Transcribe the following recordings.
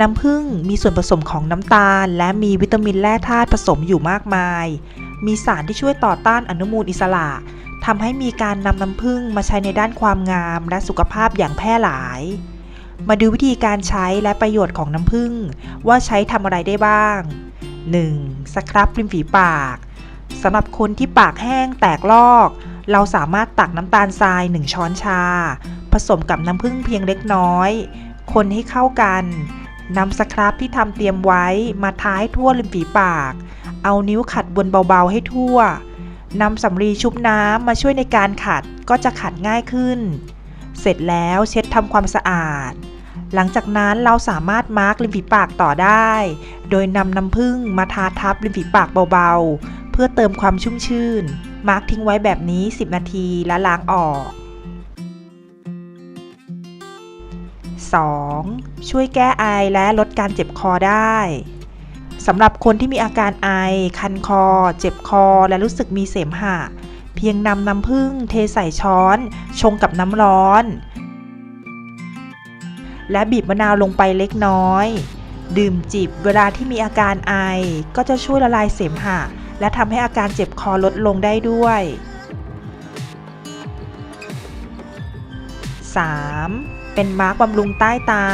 น้ำผึ้งมีส่วนผสมของน้ำตาล และมีวิตามินแร่ธาตุผสมอยู่มากมาย มีสารที่ช่วยต่อต้านอนุมูลอิสระทำให้มีการนำน้ำผึ้งมาใช้ในด้านความงามและสุขภาพอย่างแพร่หลาย มาดูวิธีการใช้และประโยชน์ของน้ำผึ้งว่าใช้ทำอะไรได้บ้าง 1. สครับริมฝีปากสำหรับคนที่ปากแห้งแตกลอก เราสามารถตักน้ำตาลทราย 1 ช้อนชา ผสมกับน้ำผึ้งเพียงเล็กน้อย คนให้เข้ากันนำสครับที่ทำเตรียมไว้มาทาให้ทั่วริมฝีปาก เอานิ้วขัดบนเบาๆให้ทั่วนำสำลีชุบน้ำมาช่วยในการขัดก็จะขัดง่ายขึ้น เสร็จแล้วเช็ดทำความสะอาด หลังจากนั้นเราสามารถมาร์กริมฝีปากต่อได้ โดยนำน้ำผึ้งมาทาทับริมฝีปากเบาๆ เพื่อเติมความชุ่มชื่น มาร์กทิ้งไว้แบบนี้ 10 นาทีแล้วล้างออก 2. ช่วยแก้ไอและลดการเจ็บคอได้สำหรับคนที่มีอาการไอ คันคอ เจ็บคอ และรู้สึกมีเสมหะ เพียงนำน้ำผึ้งเทใส่ช้อน ชงกับน้ำร้อน และบีบมะนาวลงไปเล็กน้อย ดื่มจิบเวลาที่มีอาการไอ ก็จะช่วยละลายเสมหะ และทำให้อาการเจ็บคอลดลงได้ด้วย 3. เป็นมาร์กบำรุงใต้ตา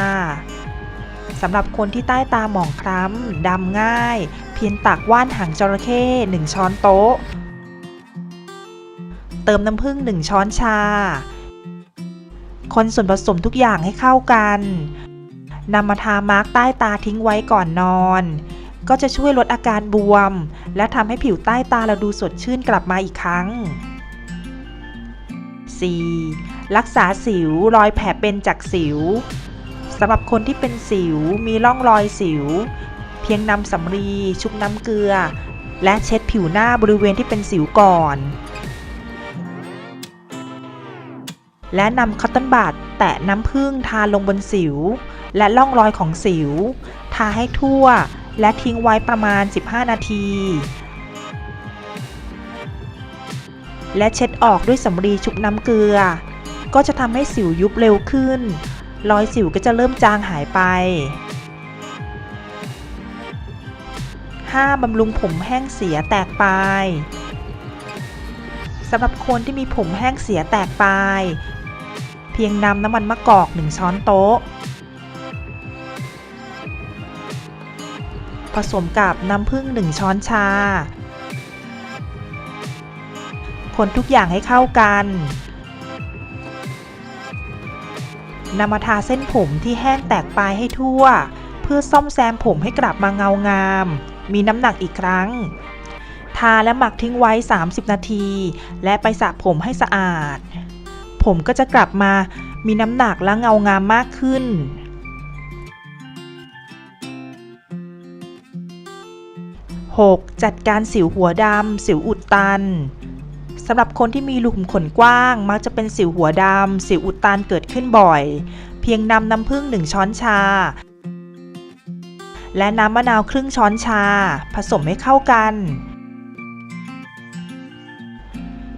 สำหรับคนที่ใต้ตาหมองคล้ำดำง่าย เพียงตักว่านหางจระเข้1ช้อนโต๊ะ เติมน้ำผึ้ง1ช้อนชา คนส่วนผสมทุกอย่างให้เข้ากันนำมาทามาร์กใต้ตาทิ้งไว้ก่อนนอน ก็จะช่วยลดอาการบวม และทำให้ผิวใต้ตาเราดูสดชื่นกลับมาอีกครั้ง 4. รักษาสิวรอยแผลเป็นจากสิวสำหรับคนที่เป็นสิวมีร่องรอยสิว เพียงนำสำลี ชุบน้ำเกลือ และเช็ดผิวหน้าบริเวณที่เป็นสิวก่อน และนำคอตตอนบัดแตะน้ำผึ้งทาลงบนสิว และร่องรอยของสิว ทาให้ทั่ว และทิ้งไว้ประมาณ 15 นาที และเช็ดออกด้วยสำลีชุบน้ำเกลือ ก็จะทำให้สิวยุบเร็วขึ้น รอยสิวก็จะเริ่มจางหายไป 5. บำรุงผมแห้งเสียแตกปลายสำหรับคนที่มีผมแห้งเสียแตกปลาย เพียงนำน้ำมันมะกอก 1 ช้อนโต๊ะ ผสมกับน้ำผึ้ง1 ช้อนชา คนทุกอย่างให้เข้ากัน นำมาทาเส้นผมที่แห้งแตกปลายให้ทั่ว เพื่อซ่อมแซมผมให้กลับมาเงางาม มีน้ำหนักอีกครั้ง ทาและหมักทิ้งไว้ 30 นาที และไปสระผมให้สะอาด ผมก็จะกลับมามีน้ำหนักและเงางามมากขึ้น 6. จัดการสิวหัวดำ สิวอุดตัน สำหรับคนที่มีรูขุมขนกว้าง มักจะเป็นสิวหัวดำสิวอุดตันเกิดขึ้นบ่อย เพียงนำน้ำผึ้ง1ช้อนชา และน้ำมะนาวครึ่งช้อนชา ผสมให้เข้ากัน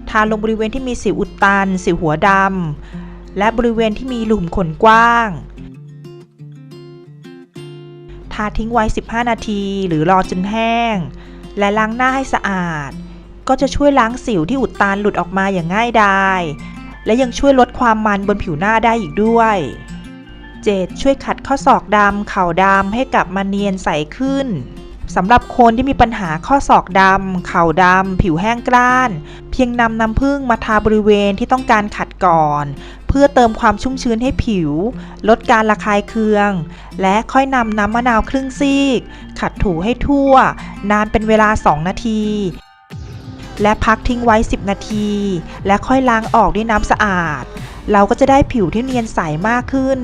ทาลงบริเวณที่มีสิวอุดตัน สิวหัวดำ และบริเวณที่มีรูขุมขนกว้าง ทาทิ้งไว้ 15 นาที หรือรอจนแห้ง และล้างหน้าให้สะอาด ก็จะช่วยล้างสิวที่อุดตันหลุดออกมาอย่างง่ายดาย และยังช่วยลดความมันบนผิวหน้าได้อีกด้วย 7. ช่วยขัดข้อศอกดำเข่าดำให้กลับมาเนียนใสขึ้นสำหรับคนที่มีปัญหาข้อศอกดำ เข่าดำ ผิวแห้งกร้าน เพียงนำน้ำผึ้งมาทาบริเวณที่ต้องการขัดก่อน เพื่อเติมความชุ่มชื้นให้ผิว ลดการระคายเคือง และค่อยนำน้ำมะนาวครึ่งซีก ขัดถูให้ทั่ว นานเป็นเวลา 2 นาที และพักทิ้งไว้ 10 นาที และค่อยล้างออกด้วยน้ำสะอาด เราก็จะได้ผิวที่เนียนใสมากขึ้น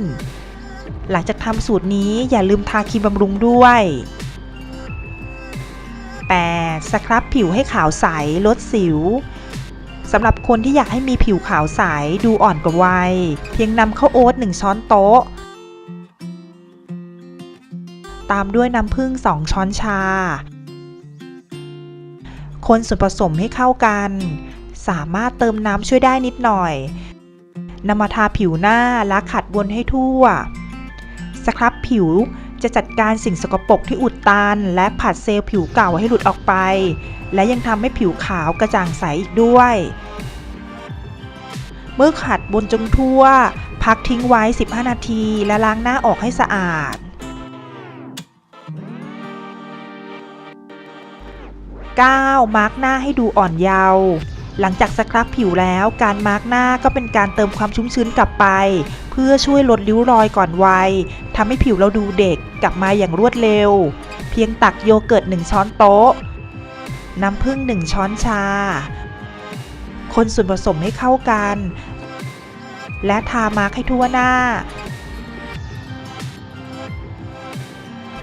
หลังจากทำสูตรนี้อย่าลืมทาครีมบำรุงด้วย 8. สครับผิวให้ขาวใส ลดสิวสำหรับคนที่อยากให้มีผิวขาวใสดูอ่อนกว่าวัย เพียงนำข้าวโอ๊ต1ช้อนโต๊ะ ตามด้วยน้ำผึ้ง2ช้อนชา คนส่วนผสมให้เข้ากัน สามารถเติมน้ำช่วยได้นิดหน่อยนำมาทาผิวหน้าและขัดวนให้ทั่ว สครับผิวจะจัดการสิ่งสกปรกที่อุดตัน และผัดเซลล์ผิวเก่าให้หลุดออกไป และยังทำให้ผิวขาวกระจ่างใสอีกด้วย เมื่อขัดบนจนทั่ว พักทิ้งไว้ 15 นาที และล้างหน้าออกให้สะอาด 9. มาร์กหน้าให้ดูอ่อนเยาว์หลังจากสครับผิวแล้วการมาร์กหน้าก็เป็นการเติมความชุ่มชื้นกลับไป เพื่อช่วยลดริ้วรอยก่อนวัยทำให้ผิวเราดูเด็กกลับมาอย่างรวดเร็ว เพียงตักโยเกิร์ต 1 ช้อนโต๊ะ น้ำผึ้ง 1 ช้อนชา คนส่วนผสมให้เข้ากัน และทามาร์กให้ทั่วหน้า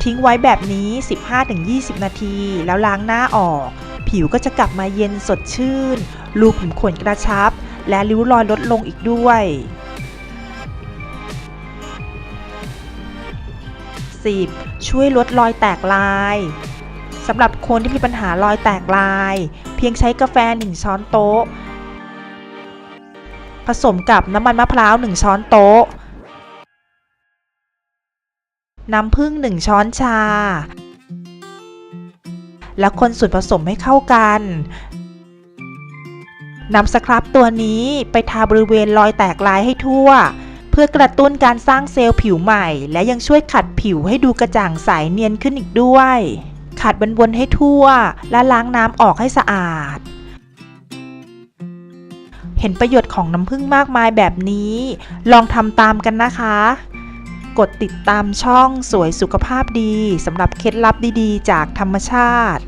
ทิ้งไว้แบบนี้ 15-20 นาที แล้วล้างหน้าออก ผิวก็จะกลับมาเย็นสดชื่น รูขุมขนกระชับ และริ้วรอยลดลงอีกด้วย 10. ช่วยลดรอยแตกลายสำหรับคนที่มีปัญหารอยแตกลาย เพียงใช้กาแฟ 1 ช้อนโต๊ะ ผสมกับน้ำมันมะพร้าว 1 ช้อนโต๊ะ น้ำผึ้ง1ช้อนชา แล้วคนส่วนผสมให้เข้ากันนำสครับตัวนี้ไปทาบริเวณรอยแตกลายให้ทั่ว เพื่อกระตุ้นการสร้างเซลล์ผิวใหม่ และยังช่วยขัดผิวให้ดูกระจ่างใสเนียนขึ้นอีกด้วย ขัดวนๆให้ทั่ว และล้างน้ำออกให้สะอาด เห็นประโยชน์ของน้ำผึ้งมากมายแบบนี้ ลองทำตามกันนะคะ กดติดตามช่องสวยสุขภาพดีสำหรับเคล็ดลับดีๆ จากธรรมชาติ